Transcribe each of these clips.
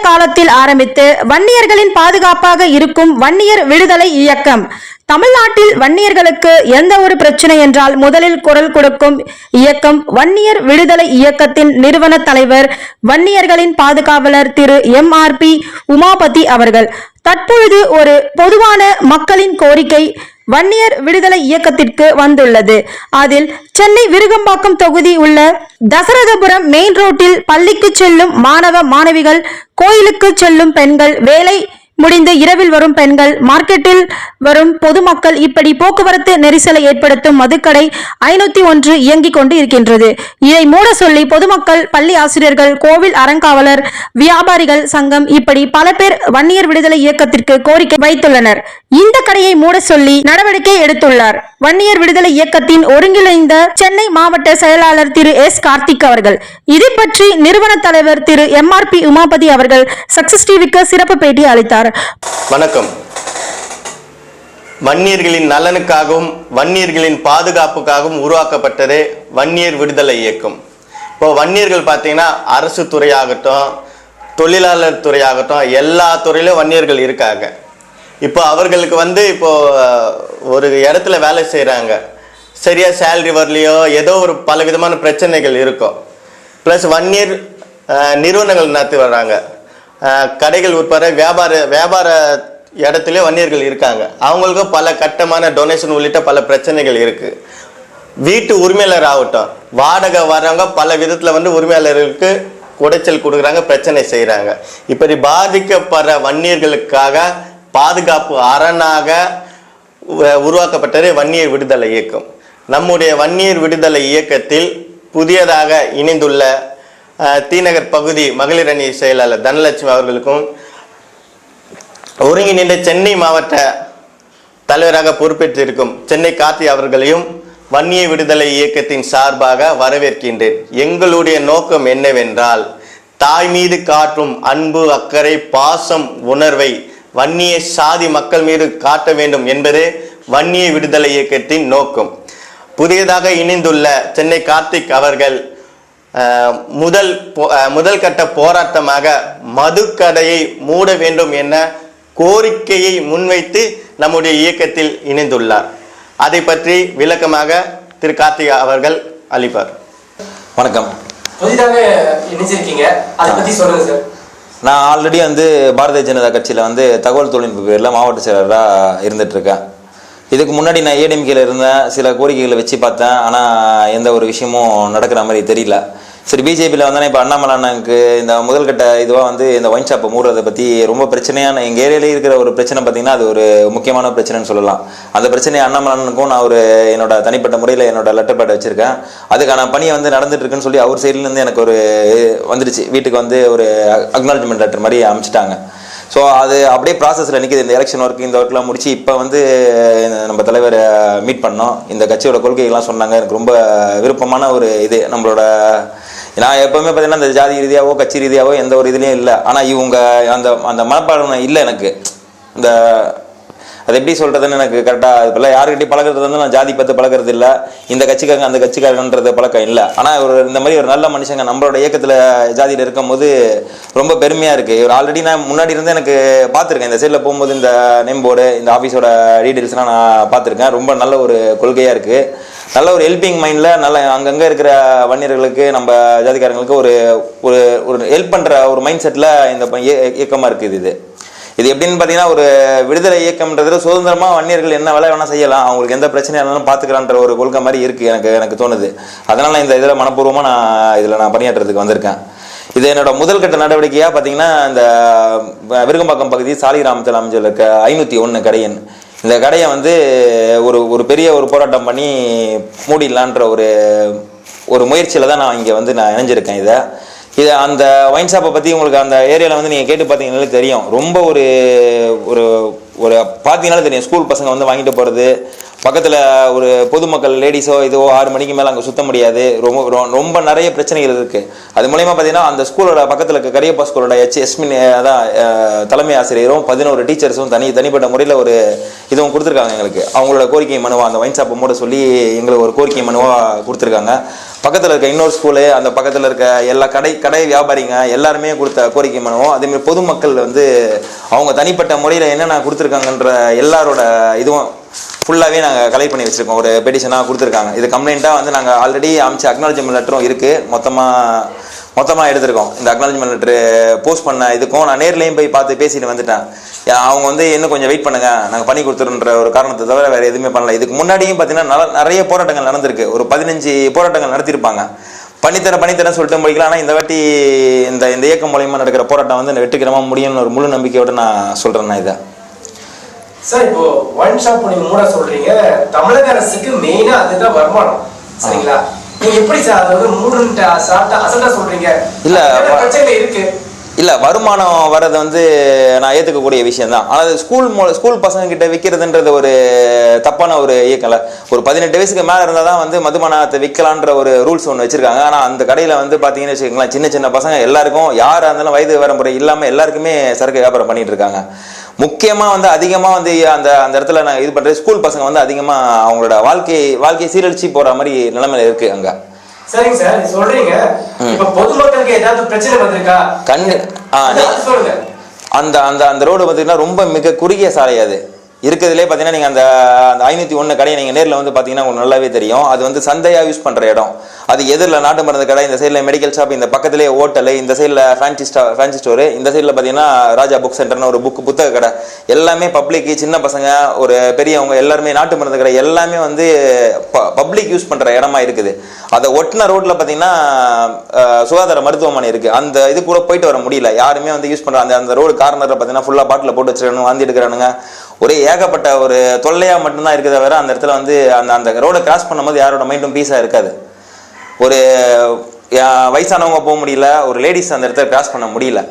காலத்தில் ஆரம்பித்து வன்னியர்களின் பாதுகாப்பாக இருக்கும் வன்னியர் விடுதலை இயக்கம். தமிழ்நாட்டில் வன்னியர்களுக்கு எந்த ஒரு பிரச்சனை என்றால் முதலில் குரல் கொடுக்கும் இயக்கம் வன்னியர் விடுதலை இயக்கத்தின் நிறுவன தலைவர் வன்னியர்களின் பாதுகாவலர் Thiru M. R. P. Umapathi அவர்கள். தற்பொழுது ஒரு பொதுவான மக்களின் கோரிக்கை வன்னியர் விடுதலை இயக்கத்திற்கு வந்துள்ளது. அதில் சென்னை விருகம்பாக்கம் தொகுதி உள்ள தசரதபுரம் மெயின் ரோட்டில் பள்ளிக்கு செல்லும் மாணவ மாணவிகள் கோயிலுக்கு செல்லும் பெண்கள் வேலை முடிந்து இரவில் வரும் பெண்கள் மார்க்கெட்டில் வரும் பொதுமக்கள் இப்படி போக்குவரத்து நெரிசலை ஏற்படுத்தும் மதுக்கடை ஐநூத்தி ஒன்று இயங்கிக் கொண்டு இருக்கின்றது இதை மூட சொல்லி பொதுமக்கள் பள்ளி ஆசிரியர்கள் கோவில் அறங்காவலர் வியாபாரிகள் சங்கம் இப்படி பல பேர் வன்னியர் விடுதலை இயக்கத்திற்கு கோரிக்கை வைத்துள்ளனர். இந்த கடையை மூட சொல்லி நடவடிக்கை எடுத்துள்ளார். வன்னியர் விடுதலை இயக்கத்தின் ஒருங்கிணைந்த சென்னை மாவட்ட செயலாளர் திரு எஸ் கார்த்திக் அவர்கள். இது பற்றி நிறுவன தலைவர் Thiru M R P Umapathi அவர்கள் சக்சஸ் டிவிக்கு சிறப்பு பேட்டி அளித்தார். வணக்கம். வன்னியர்களின் நலனுக்காகவும் வன்னியர்களின் பாதுகாப்புக்காகவும் உருவாக்கப்பட்டதே வன்னியர் விடுதலை இயக்கம். இப்போ வன்னியர்கள் பார்த்தீங்கன்னா அரசு துறையாகட்டும் தொழிலாளர் துறையாகட்டும் எல்லா துறையிலும் வன்னியர்கள் இருக்காங்க. இப்போ அவர்களுக்கு வந்து இப்போ ஒரு இடத்துல வேலை செய்கிறாங்க சரியாக சேல்ரி வரலையோ ஏதோ ஒரு பல விதமான பிரச்சனைகள் இருக்கும். ப்ளஸ் வன்னியர் நிறுவனங்கள் நடத்தி வர்றாங்க. கடைகள் உட்பட வியாபார வியாபார இடத்துல வன்னியர்கள் இருக்காங்க. அவங்களுக்கும் பல கட்டமான டொனேஷன் உள்ளிட்ட பல பிரச்சனைகள் இருக்குது வீட்டு உரிமையாளர் ஆகட்டும் வாடகை வர்றவங்க பல விதத்தில் வந்து உரிமையாளர்களுக்கு குடைச்சல் கொடுக்குறாங்க பிரச்சனை செய்கிறாங்க இப்படி பாதிக்கப்படுற வன்னியர்களுக்காக பாதுகாப்பு அரணாக உ- உருவாக்கப்பட்டது வன்னியர் விடுதலை இயக்கம். நம்முடைய வன்னியர் விடுதலை இயக்கத்தில் புதியதாக இணைந்துள்ள தீநகர் பகுதி மகளிர் அணி செயலாளர் தனலட்சுமி அவர்களுக்கும் ஒருங்கிணைந்த சென்னை மாவட்ட தலைவராக பொறுப்பேற்றிருக்கும் சென்னை கார்த்தி அவர்களையும் வன்னிய விடுதலை இயக்கத்தின் சார்பாக வரவேற்கின்றேன். எங்களுடைய நோக்கம் என்னவென்றால் தாய் மீது காட்டும் அன்பு அக்கறை பாசம் உணர்வை வன்னிய சாதி மக்கள் மீது காட்ட வேண்டும் என்பதே வன்னிய விடுதலை இயக்கத்தின் நோக்கம். புதியதாக இணைந்துள்ள சென்னை கார்த்திக் அவர்கள் முதல் முதல் கட்ட போராட்டமாக மதுக்கடையை மூட வேண்டும் என கோரிக்கையை முன்வைத்து நம்முடைய இயக்கத்தில் இணைந்துள்ளார். அதை பற்றி விளக்கமாக திரு கார்த்திகா அவர்கள் அளிப்பார். வணக்கம். புதிதாக இணைஞ்சிருக்கீங்க. அதை பத்தி சொல்லுங்க சார் நான் ஆல்ரெடி வந்து பாரதிய ஜனதா கட்சியில் வந்து தகவல் தொழில்நுட்ப பேரில் மாவட்ட செயலராக இருந்துட்டு இருக்கேன் இதுக்கு முன்னாடி நான் ஏடிஎம்கேல இருந்தேன் சில கோரிக்கைகளை வச்சு பார்த்தேன். ஆனால் எந்த ஒரு விஷயமும் நடக்கிற மாதிரி தெரியல. சரி பிஜேபியில் வந்தேன்னா இப்போ அண்ணாமலை அண்ணனுக்கு இந்த முதல் கட்ட இதுவாக வந்து இந்த ஒயின் ஷாப்பை மூடுறதை பற்றி ரொம்ப பிரச்சனையான எங்கள் ஏரியாலே இருக்கிற ஒரு பிரச்சனை பார்த்தீங்கன்னா அது ஒரு முக்கியமான பிரச்சனைன்னு சொல்லலாம். அந்த பிரச்சனையை அண்ணாமலை அண்ணனுக்கும் நான் ஒரு என்னோட தனிப்பட்ட முறையில் என்னோட லெட்டர் பேட் வச்சுருக்கேன். அதுக்கான பணி வந்து நடந்துட்டு இருக்குன்னு சொல்லி அவர் சைட்லேருந்து எனக்கு ஒரு வந்துடுச்சு வீட்டுக்கு வந்து ஒரு அக்னாலஜ்மெண்ட் லெட்டர் மாதிரி அனுப்பிச்சிட்டாங்க ஸோ அது அப்படியே ப்ராசஸில் நிற்கிது இந்த எலெக்ஷன் ஒர்க் இந்த ஒர்க்லாம் முடிச்சு இப்போ வந்து நம்ம தலைவரை மீட் பண்ணோம். இந்த கட்சியோட கொள்கைகள்லாம் சொன்னாங்க. எனக்கு ரொம்ப விருப்பமான ஒரு இது. நம்மளோட நான் எப்பவுமே பார்த்தீங்கன்னா இந்த ஜாதி ரீதியாவோ கட்சி ரீதியாவோ எந்த ஒரு இதுலேயும் இல்லை. ஆனால் இவங்க அந்த அந்த மனப்பாடம் இல்லை எனக்கு. இந்த அது எப்படி சொல்றதுன்னு எனக்கு கரெக்டாக இப்போல்லாம் யாருக்கிட்டையும் பழகிறது வந்து நான் ஜாதி பார்த்து பழகிறது இல்லை. இந்த கட்சிக்காரங்க அந்த கட்சிக்காரங்கன்றது பழக்கம் இல்லை. ஆனால் ஒரு இந்த மாதிரி ஒரு நல்ல மனுஷங்க நம்மளோட இயக்கத்தில் ஜாதியில் இருக்கும்போது ரொம்ப பெருமையாக இருக்குது இவர் ஆல்ரெடி நான் முன்னாடி இருந்து எனக்கு பார்த்துருக்கேன். இந்த சைடில் போகும்போது இந்த நேம் போர்டு இந்த ஆஃபீஸோட டீட்டெயில்ஸ்லாம் நான் பார்த்துருக்கேன். ரொம்ப நல்ல ஒரு கொள்கையாக இருக்குது நல்ல ஒரு ஹெல்பிங் மைண்டில் நல்ல அங்கங்கே இருக்கிற வன்னியர்களுக்கு நம்ம ஜாதிக்காரங்களுக்கு ஒரு ஒரு ஒரு ஹெல்ப் பண்ணுற ஒரு மைண்ட் செட்டில் இந்த இய- இயக்கமாக இருக்குது இது. இது எப்படின்னு பார்த்தீங்கன்னா ஒரு விடுதலை இயக்கம்ன்றது சுதந்திரமாக வன்னியர்கள் என்ன வேலை வேணால் செய்யலாம். அவங்களுக்கு எந்த பிரச்சனையாக இருந்தாலும் பார்த்துக்கலான்ற ஒரு கொள்கை மாதிரி இருக்குது எனக்கு எனக்கு தோணுது. அதனால் நான் இந்த இதில் மனப்பூர்வமாக நான் இதில் நான் பணியாற்றுறதுக்கு வந்திருக்கேன். இது என்னோட முதல் கட்ட நடவடிக்கையாக பார்த்தீங்கன்னா இந்த வ- விருகம்பாக்கம் பகுதி சாலிகிராமத்தில் அமைஞ்சிருக்க ஐநூற்றி ஒன்று கடையன். இந்த கடையை வந்து ஒரு ஒரு பெரிய ஒரு போராட்டம் பண்ணி மூடிடலான்ற ஒரு ஒரு முயற்சியில் தான் நான் இங்கே வந்து நான் இணைஞ்சிருக்கேன் இதை. இது அந்த ஒயின் ஷாப்பை பற்றி உங்களுக்கு அந்த ஏரியாவில் வந்து நீங்கள் கேட்டு பார்த்தீங்கன்னாலே தெரியும். ரொம்ப ஒரு ஒரு ஒரு பார்த்தீங்கனாலே தெரியும். ஸ்கூல் பசங்க வந்து வாங்கிட்டு போகிறது பக்கத்தில் ஒரு பொதுமக்கள் லேடிஸோ இதுவோ ஆறு மணிக்கு மேலே அங்கே சுத்த முடியாது. ரொம்ப ரொ- ரொம்ப நிறைய பிரச்சனைகள் இருக்குது அது மூலயமா பார்த்தீங்கன்னா அந்த ஸ்கூலோட பக்கத்தில் இருக்க கரியப்பா ஸ்கூலோட எச் எஸ்மின் அதான் தலைமை ஆசிரியரும் பதினோரு டீச்சர்ஸும் தனி தனிப்பட்ட முறையில் ஒரு இதுவும் கொடுத்துருக்காங்க எங்களுக்கு. அவங்களோட கோரிக்கை மனுவாக அந்த ஒயின் ஷாப்பை மூட சொல்லி எங்களுக்கு ஒரு கோரிக்கை மனுவாக கொடுத்துருக்காங்க. பக்கத்தில் இருக்க இன்னொரு ஸ்கூலு அந்த பக்கத்தில் இருக்க எல்லா கடை கடை வியாபாரிங்க எல்லாருமே கொடுத்த கோரிக்கை மனுவும் அதேமாதிரி பொதுமக்கள் வந்து அவங்க தனிப்பட்ட முறையில் என்னென்ன கொடுத்துருக்காங்கன்ற எல்லாரோட இதுவும் ஃபுல்லாகவே நாங்கள் கலெக்ட் பண்ணி வச்சுருக்கோம். ஒரு பெட்டிஷனாக கொடுத்துருக்காங்க. இது கம்ப்ளைண்ட்டாக வந்து நாங்கள் ஆல்ரெடி அமிச்ச அக்னாலஜ்மெண்ட் லெட்டரும் இருக்குது மொத்தமாக மொத்தமாக எடுத்திருக்கோம். இந்த அக்னாலஜ்மெண்ட் லெட்ரு போஸ்ட் பண்ண இதுக்கும் நான் நேர்லேயும் போய் பார்த்து பேசிட்டு வந்துட்டேன். அவங்க வந்து இன்னும் கொஞ்சம் வெயிட் பண்ணுங்க. நாங்கள் பண்ணி கொடுத்துருன்ற ஒரு காரணத்தை தவிர வேறு எதுவுமே பண்ணல. இதுக்கு முன்னாடியும் பார்த்தீங்கன்னா நிறைய போராட்டங்கள் நடந்திருக்கு. ஒரு பதினஞ்சு போராட்டங்கள் நடத்தியிருப்பாங்க. பண்ணித்தர பண்ணித்தரேன் சொல்லிட்டு முடிக்கலாம் ஆனால் இந்த வாட்டி இந்த இந்த இயக்கம் மூலயமா நடக்கிற போராட்டம் வந்து வெற்றிகரமாக முடியும்னு ஒரு முழு நம்பிக்கையோட நான் சொல்கிறேன் நான் இதை. சார் இப்போ ஒன் ஷாப் நீங்க மூட சொல்றீங்க. தமிழக அரசுக்கு மெயினா அதுதான் வருமானம். சரிங்களா? நீங்க எப்படி சார் அதை வந்து மூடுன்ட்டு அசால்ட்டா அசல்ட்டா சொல்றீங்க? இல்ல, இருக்கு? இல்லை வருமானம் வர்றது வந்து நான் ஏற்றுக்கக்கூடிய விஷயம் தான் ஆனால் ஸ்கூல் மோ ஸ்கூல் பசங்க கிட்ட விற்கிறதுன்றது ஒரு தப்பான ஒரு இயக்கம்ல ஒரு பதினெட்டு வயசுக்கு மேலே இருந்தால் தான் வந்து மதுபானத்தை விற்கலான்ற ஒரு ரூல்ஸ் ஒன்று வச்சிருக்காங்க. ஆனால் அந்த கடையில் வந்து பார்த்தீங்கன்னு வச்சுக்கோங்களேன் சின்ன சின்ன பசங்க எல்லாருக்கும் யாராக இருந்தாலும் வயது வரம்புறை இல்லாமல் எல்லாருக்குமே சரக்கு வியாபாரம் பண்ணிட்டு இருக்காங்க. முக்கியமாக வந்து அதிகமாக வந்து அந்த அந்த இடத்துல நான் இது பண்ணுறது ஸ்கூல் பசங்க வந்து அதிகமாக அவங்களோட வாழ்க்கை வாழ்க்கையை சீரழிச்சு போகிற மாதிரி நிலைமையில இருக்குது அங்கே. சரிங்க சார் சொல்றீங்க. இப்ப பொதுமக்களுக்கு ஏதாவது பிரச்சனை வந்திருக்கா? அந்த அந்த அந்த ரோடு பார்த்தீங்கன்னா ரொம்ப மிக குறுகிய சாலை அது. இருக்கிறதுலே பார்த்தீங்கன்னா நீங்கள் அந்த அந்த ஐநூற்றி ஒன்று கடையை நீங்கள் நேரில் வந்து பார்த்தீங்கன்னா உங்களுக்கு நல்லாவே தெரியும். அது வந்து சந்தையாக யூஸ் பண்ணுற இடம். அது எதிரில் நாட்டு மருந்து கடை இந்த சைடில் மெடிக்கல் ஷாப் இந்த பக்கத்துலேயே ஹோட்டலு இந்த சைடில் ஃபேன்சி ஸ்டா ஃபேன்சி ஸ்டோரு இந்த சைடில் பார்த்தீங்கன்னா ராஜா புக் சென்டர்னு ஒரு புக் புத்தக கடை. எல்லாமே பப்ளிக்கு சின்ன பசங்க ஒரு பெரியவங்க எல்லாருமே நாட்டு மருந்து கடை எல்லாமே வந்து ப பப்ளிக் யூஸ் பண்ணுற இடமா இருக்குது. அதை ஒட்டின ரோட்டில் பார்த்தீங்கன்னா சுகாதார மருத்துவமனை இருக்குது அந்த இது கூட போயிட்டு வர முடியல. யாருமே வந்து யூஸ் பண்ணுற அந்த அந்த ரோடு கார்னரில் பார்த்தீங்கன்னா ஃபுல்லாக பாட்டில் போட்டு வச்சிருக்கணும் வாந்தி எடுக்கிறானுங்க. ஒரே ஏகப்பட்ட ஒரு தொல்லையாக மட்டும்தான் இருக்குதே வேற அந்த இடத்துல வந்து அந்த அந்த ரோடை கிராஸ் பண்ணும்போது யாரோட மைண்டும் பீஸாக இருக்காது. ஒரு வயசானவங்க போக முடியல ஒரு லேடிஸ் அந்த இடத்துல கிராஸ் பண்ண முடியல.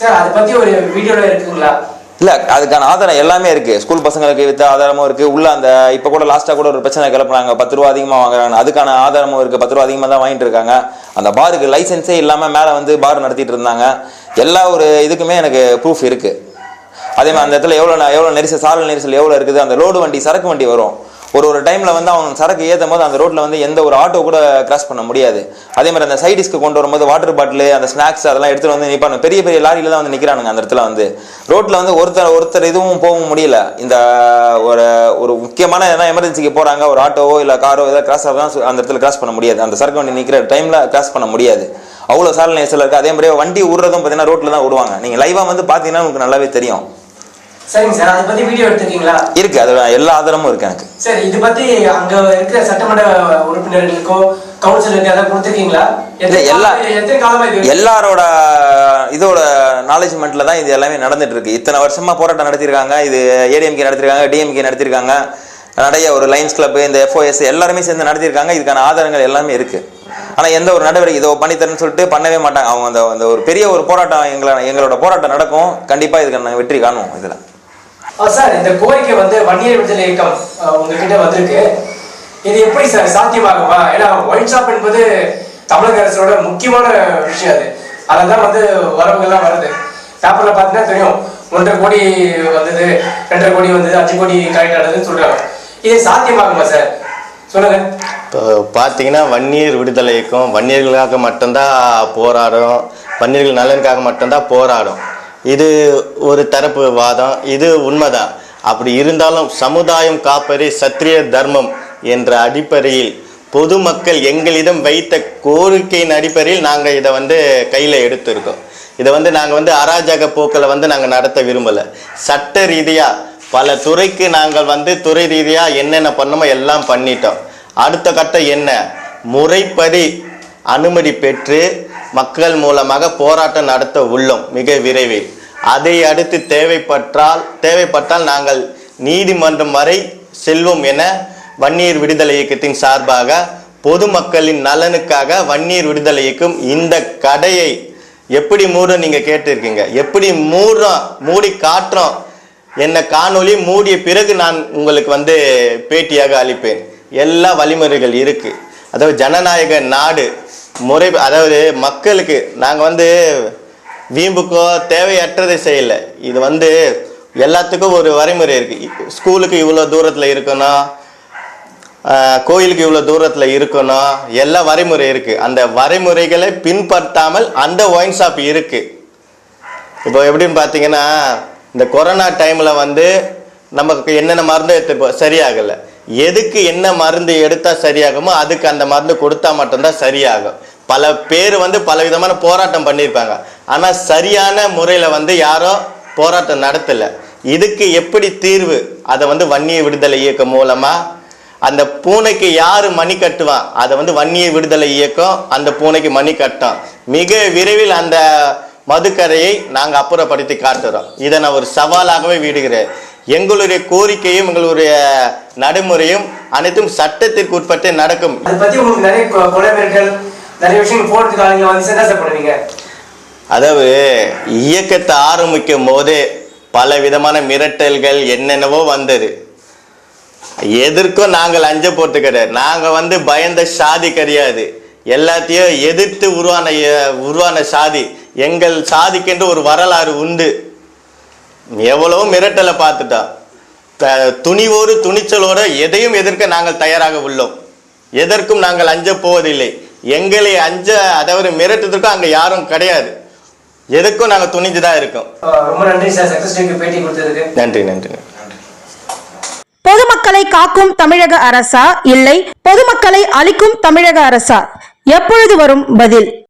சார் அதை பத்தி ஒரு இருக்குங்களா? இல்ல அதுக்கான ஆதாரம் எல்லாமே இருக்கு. ஸ்கூல் பசங்களுக்கு வித்த ஆதாரமும் இருக்கு. உள்ள அந்த இப்ப கூட லாஸ்டா கூட ஒரு பிரச்சனை கிளப்புனாங்க. பத்து ரூபா அதிகமா வாங்குறாங்க அதுக்கான ஆதாரமும் இருக்கு. பத்து ரூபா அதிகமா தான் வாங்கிட்டு இருக்காங்க. அந்த பாருக்கு லைசென்ஸே இல்லாம மேல வந்து பார் நடத்திட்டு இருந்தாங்க. எல்லா ஒரு இதுக்குமே எனக்கு ப்ரூஃப் இருக்கு. அதே மாதிரி அந்த இடத்துல எவ்வளோ எவ்வளோ நெரிசல் சாலை நெரிசல் எவ்வளோ இருக்குது அந்த லோடு வண்டி சரக்கு வண்டி வரும். ஒரு ஒரு டைமில் வந்து அவங்க சரக்கு ஏற்றும் போது அந்த ரோட்டில் வந்து எந்த ஒரு ஆட்டோ கூட கிராஸ் பண்ண முடியாது. அதே மாதிரி அந்த சைடிஸ்க்கு கொண்டு வரும்போது வாட்டர் பாட்டில் அந்த ஸ்நாக்ஸ் அதெல்லாம் எடுத்துட்டு வந்து நிற்பாங்க பெரிய பெரிய லாரியில் தான் வந்து நிற்கிறானுங்க அந்த இடத்துல வந்து. ரோட்டில் வந்து ஒருத்தர் ஒருத்தர் இதுவும் போகவும் முடியல. இந்த ஒரு ஒரு முக்கியமான எதனா எமர்ஜென்சிக்கு போகிறாங்க ஒரு ஆட்டோவோ இல்லை காரோ ஏதாவது கிராஸ் தான் அந்த இடத்துல கிராஸ் பண்ண முடியாது. அந்த சரக்கு வண்டி நிற்கிற டைமில் கிராஸ் பண்ண முடியாது. அவ்வளோ சாலை நெரிசல் இருக்குது அதே மாதிரி வண்டி விடுறதும் பார்த்தீங்கன்னா ரோட்டில் தான் விடுவாங்க நீங்கள் லைவாக வந்து பார்த்தீங்கன்னா உங்களுக்கு நல்லாவே தெரியும். சரிங்க சார் அதை பத்தி வீடியோ எடுத்திருக்கீங்களா? இருக்கு அதோட எல்லா ஆதாரமும் இருக்கு எனக்கு. சரி இது பத்தி அங்க இருக்கிற சட்டமன்ற உறுப்பினர்களுக்கோ கவுன்சிலருக்கு அதை கொடுத்துருக்கீங்களா? எத்தனை இல்ல, எல்லா- காலம் எத்தனை காலமா இது எல்லாரோட இதோட நாலேஜ்மெண்ட்ல தான் இது எல்லாமே நடந்துட்டு இருக்கு இத்தனை வருஷமா போராட்டம் நடத்திருக்காங்க இது ஏடிஎம்கே நடத்திருக்காங்க டிஎம்கே நடத்திருக்காங்க நிறைய ஒரு லைன்ஸ் கிளப் இந்த எஃப்ஓஎஸ் எல்லாருமே சேர்ந்து நடத்திருக்காங்க இதுக்கான ஆதாரங்கள் எல்லாமே இருக்கு. ஆனா எந்த ஒரு நடவடிக்கை இதோ பண்ணித்தரேன்னு சொல்லிட்டு பண்ணவே மாட்டாங்க. அவங்க அந்த அந்த ஒரு பெரிய ஒரு போராட்டம் எங்களை எங்களோட போராட்டம் நடக்கும். கண்டிப்பா இதுக்கு நாங்கள் வெற்றி காணுவோம் இதுல. சார் இந்த கோரிக்கை வந்து வன்னியர் விடுதலை இயக்கம் உங்ககிட்ட வந்திருக்கு. இது எப்படி சார் சாத்தியமாகுமா? ஏன்னா ஒயின் ஷாப் என்பது தமிழக அரசோட முக்கியமான விஷயம் அது. அதெல்லாம் வந்து வரவுகள்லாம் வருது. பேப்பர்ல பார்த்தீங்கன்னா தெரியும் ஒன்றரை கோடி வந்தது ரெண்டரை கோடி வந்தது அஞ்சு கோடி கரெக்ட் ஆனதுன்னு சொல்றாங்க. இது சாத்தியமாகுமா சார்? சொல்லுங்க. இப்போ பார்த்தீங்கன்னா வன்னியர் விடுதலை இயக்கம் வன்னியர்களுக்காக மட்டும்தான் போராடும் வன்னியர்கள் நலனுக்காக மட்டும்தான் போராடும். இது ஒரு தரப்பு வாதம் இது உண்மைதான் அப்படி இருந்தாலும் சமுதாயம் காப்பதே சத்திரிய தர்மம் என்ற அடிப்படையில் பொதுமக்கள் எங்களிடம் வைத்த கோரிக்கையின் அடிப்படையில் நாங்கள் இதை வந்து கையில் எடுத்திருக்கோம். இதை வந்து நாங்கள் வந்து அராஜக போக்களை வந்து நாங்கள் நடத்த விரும்பலை. சட்ட ரீதியாக பல துறைக்கு நாங்கள் வந்து துறை ரீதியாக என்னென்ன பண்ணணுமோ எல்லாம் பண்ணிட்டோம். அடுத்த கட்டம் என்ன? முறைப்படி அனுமதி பெற்று மக்கள் மூலமாக போராட்டம் நடத்த உள்ளோம் மிக விரைவில். அதை அடுத்து தேவைப்பட்டால் தேவைப்பட்டால் நாங்கள் நீதிமன்றம் வரை செல்வோம் என வன்னியர் விடுதலை இயக்கத்தின் சார்பாக பொதுமக்களின் நலனுக்காக வன்னியர் விடுதலை இயக்கம் இந்த கடையை எப்படி மூடும் நீங்கள் கேட்டிருக்கீங்க. எப்படி மூடுறோம் மூடி காட்டுறோம் என்ன காணொளி மூடிய பிறகு நான் உங்களுக்கு வந்து பேட்டியாக அளிப்பேன். எல்லா வழிமுறைகள் இருக்குது அதாவது ஜனநாயக நாடு முறை அதாவது மக்களுக்கு நாங்கள் வந்து வீம்புக்கோ தேவையற்றதை செய்யலை. இது வந்து எல்லாத்துக்கும் ஒரு வரைமுறை இருக்குது ஸ்கூலுக்கு இவ்வளோ தூரத்தில் இருக்கணும் கோயிலுக்கு இவ்வளோ தூரத்தில் இருக்கணும் எல்லா வரைமுறை இருக்குது அந்த வரைமுறைகளை பின்பற்றாமல் அந்த ஒயின் ஷாப் இருக்குது இப்போ எப்படின்னு பார்த்தீங்கன்னா இந்த கொரோனா டைமில் வந்து நமக்கு என்னென்ன மருந்து எடுத்துப்போம் சரியாகலை. எதுக்கு என்ன மருந்து எடுத்தால் சரியாகுமோ அதுக்கு அந்த மருந்து கொடுத்தா மட்டும்தான் சரியாகும். பல பேர் வந்து பல விதமான போராட்டம் பண்ணியிருப்பாங்க. ஆனால் சரியான முறையில் வந்து யாரும் போராட்டம் நடத்தலை. இதுக்கு எப்படி தீர்வு? அதை வந்து வன்னிய விடுதலை இயக்கம் மூலமாக அந்த பூனைக்கு யார் மணி கட்டுவான் அதை வந்து வன்னிய விடுதலை இயக்கம் அந்த பூனைக்கு மணி கட்டும். மிக விரைவில் அந்த மதுக்கரையை நாங்கள் அப்புறப்படுத்தி காட்டுறோம். இதை நான் ஒரு சவாலாகவே விடுகிறேன். எங்களுடைய கோரிக்கையும் எங்களுடைய நடைமுறையும் அனைத்தும் சட்டத்திற்கு உட்பட்டு நடக்கும். அதை பற்றி உங்களுக்கு நிறைய கொலை மிரட்டல் நிறைய விஷயங்கள் போறதுக்கு நீங்கள் வந்து சந்தோஷப்படுவீங்க அதாவது இயக்கத்தை ஆரம்பிக்கும் போதே பல விதமான மிரட்டல்கள் என்னென்னவோ வந்தது. எதிர்க்கும் நாங்கள் அஞ்ச போறது கிடையாது நாங்கள் வந்து பயந்த சாதி கிடையாது. எல்லாத்தையும் எதிர்த்து உருவான உருவான சாதி. எங்கள் சாதிக்கென்று ஒரு வரலாறு உண்டு. எவ்வளவோ மிரட்டலை பார்த்துட்டோம் த- துணிவோடு துணிச்சலோடு எதையும் எதிர்க்க நாங்கள் தயாராக உள்ளோம். எதற்கும் நாங்கள் அஞ்ச போவதில்லை. எங்களை அஞ்ச அதாவது மிரட்டுறதுக்கும் அங்கே யாரும் கிடையாது. எதுக்கும் நாங்கள் துணிஞ்சு தான் இருக்கோம். ரொம்ப நன்றி சார். சக்சஸ் டிவிக்கு பேட்டி கொடுத்ததுக்கு. நன்றி நன்றி. பொதுமக்களை காக்கும் தமிழக அரசா? இல்லை பொதுமக்களை அழிக்கும் தமிழக அரசா? எப்பொழுது வரும் பதில்?